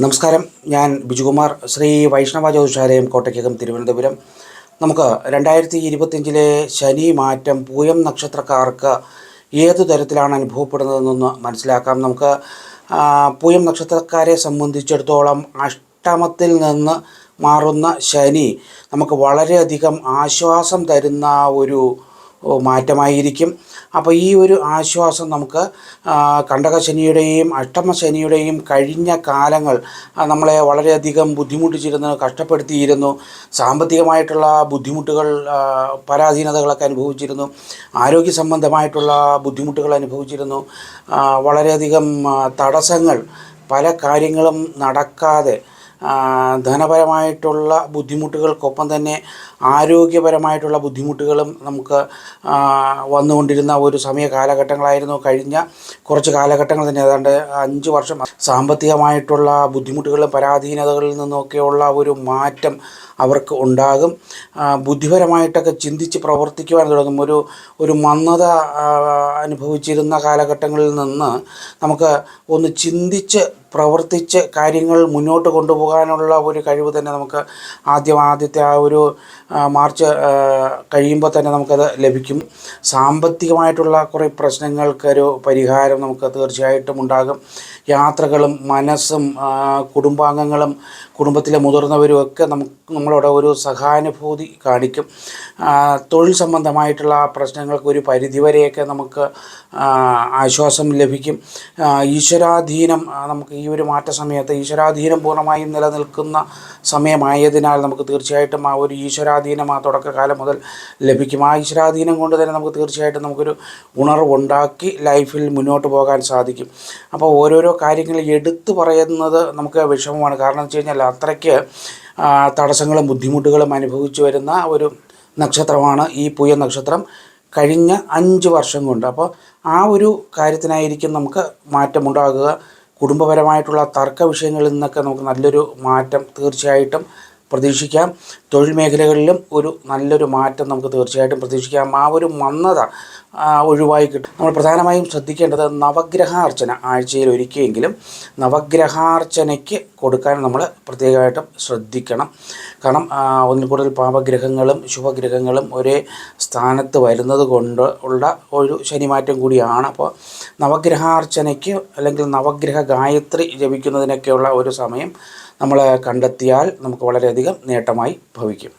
നമസ്കാരം. ഞാൻ ബിജുകുമാർ. ശ്രീ വൈഷ്ണവ ജ്യോതിഷാലയം കോട്ടയ്ക്കകം തിരുവനന്തപുരം. നമുക്ക് രണ്ടായിരത്തി ഇരുപത്തിയഞ്ചിലെ ശനി മാറ്റം പൂയം നക്ഷത്രക്കാർക്ക് ഏതു തരത്തിലാണ് അനുഭവപ്പെടുന്നതെന്നൊന്ന് മനസ്സിലാക്കാം. നമുക്ക് പൂയം നക്ഷത്രക്കാരെ സംബന്ധിച്ചിടത്തോളം അഷ്ടമത്തിൽ നിന്ന് മാറുന്ന ശനി നമുക്ക് വളരെയധികം ആശ്വാസം തരുന്ന ഒരു മാറ്റമായിരിക്കും. അപ്പോൾ ഈ ഒരു ആശ്വാസം നമുക്ക് കണ്ടകശനിയുടെയും അഷ്ടമശനിയുടെയും കഴിഞ്ഞ കാലങ്ങൾ നമ്മളെ വളരെയധികം ബുദ്ധിമുട്ടിച്ചിരുന്നു കഷ്ടപ്പെടുത്തിയിരുന്നു. സാമ്പത്തികമായിട്ടുള്ള ബുദ്ധിമുട്ടുകൾ പരാധീനതകളൊക്കെ അനുഭവിച്ചിരുന്നു. ആരോഗ്യ സംബന്ധമായിട്ടുള്ള ബുദ്ധിമുട്ടുകൾ അനുഭവിച്ചിരുന്നു. വളരെയധികം തടസ്സങ്ങൾ പല കാര്യങ്ങളും നടക്കാതെ ധനപരമായിട്ടുള്ള ബുദ്ധിമുട്ടുകൾക്കൊപ്പം തന്നെ ആരോഗ്യപരമായിട്ടുള്ള ബുദ്ധിമുട്ടുകളും നമുക്ക് വന്നുകൊണ്ടിരുന്ന ഒരു സമയ കാലഘട്ടങ്ങളായിരുന്നു. കഴിഞ്ഞ കുറച്ച് കാലഘട്ടങ്ങൾ തന്നെ. ഏതാണ്ട് അഞ്ച് വർഷം സാമ്പത്തികമായിട്ടുള്ള ബുദ്ധിമുട്ടുകളും പരാധീനതകളിൽ നിന്നൊക്കെയുള്ള ഒരു മാറ്റം അവർക്ക് ഉണ്ടാകും. ബുദ്ധിപരമായിട്ടൊക്കെ ചിന്തിച്ച് പ്രവർത്തിക്കുവാൻ തുടങ്ങും. ഒരു ഒരു മന്ദത അനുഭവിച്ചിരുന്ന കാലഘട്ടങ്ങളിൽ നിന്ന് നമുക്ക് ഒന്ന് ചിന്തിച്ച് പ്രവർത്തിച്ച് കാര്യങ്ങൾ മുന്നോട്ട് കൊണ്ടുപോകാനുള്ള ഒരു കഴിവ് തന്നെ നമുക്ക് ആദ്യം ആദ്യത്തെ ആ ഒരു മാർച്ച് കഴിയുമ്പോൾ തന്നെ നമുക്കത് ലഭിക്കും. സാമ്പത്തികമായിട്ടുള്ള കുറേ പ്രശ്നങ്ങൾക്കൊരു പരിഹാരം നമുക്ക് തീർച്ചയായിട്ടും ഉണ്ടാകും. യാത്രകളും മനസ്സും കുടുംബാംഗങ്ങളും കുടുംബത്തിലെ മുതിർന്നവരും ഒക്കെ നമുക്ക് നമ്മളോട് ഒരു സഹാനുഭൂതി കാണിക്കും. തൊഴിൽ സംബന്ധമായിട്ടുള്ള പ്രശ്നങ്ങൾക്ക് ഒരു പരിധിവരെയൊക്കെ നമുക്ക് ആശ്വാസം ലഭിക്കും. ഈശ്വരാധീനം നമുക്ക് ഈ ഒരു മാറ്റ സമയത്ത് ഈശ്വരാധീനം പൂർണമായും നിലനിൽക്കുന്ന സമയമായതിനാൽ നമുക്ക് തീർച്ചയായിട്ടും ആ ഒരു ഈശ്വരാധീനം ആ തുടക്കകാലം മുതൽ ലഭിക്കും. ആ ഈശ്വരാധീനം കൊണ്ട് തന്നെ നമുക്ക് തീർച്ചയായിട്ടും നമുക്കൊരു ഉണർവുണ്ടാക്കി ലൈഫിൽ മുന്നോട്ട് പോകാൻ സാധിക്കും. അപ്പോൾ ഓരോരോ കാര്യങ്ങൾ എടുത്തു പറയുന്നത് നമുക്ക് വിഷമമാണ്. കാരണം വെച്ച് കഴിഞ്ഞാൽ അത്രയ്ക്ക് തടസ്സങ്ങളും ബുദ്ധിമുട്ടുകളും അനുഭവിച്ചു വരുന്ന ഒരു നക്ഷത്രമാണ് ഈ പുയ നക്ഷത്രം കഴിഞ്ഞ അഞ്ച് വർഷം കൊണ്ട്. അപ്പോൾ ആ ഒരു കാര്യത്തിനായിരിക്കും നമുക്ക് മാറ്റമുണ്ടാകുക. കുടുംബപരമായിട്ടുള്ള തർക്ക വിഷയങ്ങളിൽ നിന്നൊക്കെ നമുക്ക് നല്ലൊരു മാറ്റം തീർച്ചയായിട്ടും പ്രതീക്ഷിക്കാം. തൊഴിൽ മേഖലകളിലും ഒരു നല്ലൊരു മാറ്റം നമുക്ക് തീർച്ചയായിട്ടും പ്രതീക്ഷിക്കാം. ആ ഒരു മന്ദത ഒഴിവായി കിട്ടും. നമ്മൾ പ്രധാനമായും ശ്രദ്ധിക്കേണ്ടത് നവഗ്രഹാർച്ചന ആഴ്ചയിൽ ഒരിക്കലെങ്കിലും നവഗ്രഹാർച്ചനയ്ക്ക് കൊടുക്കാൻ നമ്മൾ പ്രത്യേകമായിട്ടും ശ്രദ്ധിക്കണം. കാരണം ഒന്നിൽ കൂടുതൽ പാപഗ്രഹങ്ങളും ശുഭഗ്രഹങ്ങളും ഒരേ സ്ഥാനത്ത് വരുന്നത് കൊണ്ട് ഉള്ള ഒരു ശനിമാറ്റം കൂടിയാണ്. അപ്പോൾ നവഗ്രഹാർച്ചനയ്ക്ക് അല്ലെങ്കിൽ നവഗ്രഹ ഗായത്രി ജപിക്കുന്നതിനൊക്കെയുള്ള ഒരു സമയം നമ്മൾ കണ്ടെത്തിയാൽ നമുക്ക് വളരെയധികം നേട്ടമായി ഭവിക്കും.